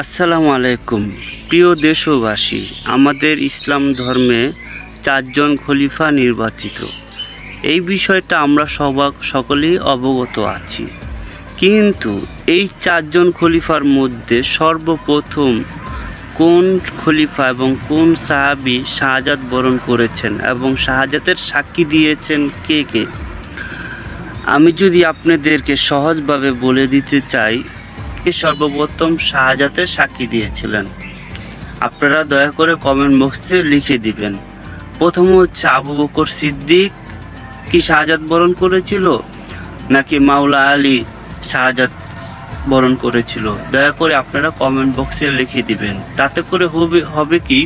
আসসালামু আলাইকুম। প্রিয় দেশবাসী, আমাদের ইসলাম ধর্মে চারজন খলিফা নির্বাচিত। এই বিষয়টা আমরা সবাক সকলেই অবগত আছি। কিন্তু এই চারজন খলিফার মধ্যে সর্বপ্রথম কোন খলিফা এবং কোন সাহাবি শাহজাদ বরণ করেছেন এবং শাহজাদের সাক্ষী দিয়েছেন কে কে? আমি যদি আপনাদেরকে সহজভাবে বলে দিতে চাই সর্বপ্রথম শাহজাতের সাক্ষী দিয়েছিলেন। আপনারা দয়া করে কমেন্ট বক্সে লিখে দিবেন। প্রথম হচ্ছে আবু বকর সিদ্দিক কি শাহজাদ বরণ করেছিল, নাকি মাওলা আলী শাহজাদ বরণ করেছিল? দয়া করে আপনারা কমেন্ট বক্সে লিখে দিবেন। তাতে করে হবে হবে কি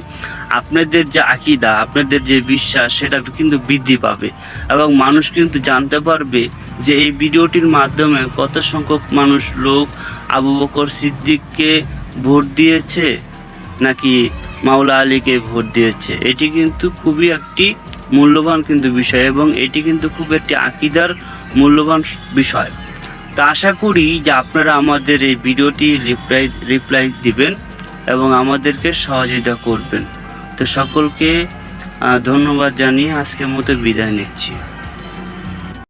আপনাদের যে আকিদা, আপনাদের যে বিশ্বাস, সেটা কিন্তু বৃদ্ধি পাবে এবং মানুষ কিন্তু জানতে পারবে যে এই ভিডিওটির মাধ্যমে কত সংখ্যক মানুষ লোক আবু বকর সিদ্দিককে ভোট দিয়েছে নাকি মাওলা আলীকে ভোট দিয়েছে। এটি কিন্তু খুবই একটি মূল্যবান কিন্তু বিষয় এবং এটি কিন্তু খুব একটি আকিদার মূল্যবান বিষয়। তো আশা করি যে আপনারা আমাদের এই ভিডিওটি রিপ্লাই রিপ্লাই দিবেন এবং আমাদেরকে সহযোগিতা করবেন। তো সকলকে ধন্যবাদ জানিয়ে আজকের মতো বিদায় নিচ্ছি।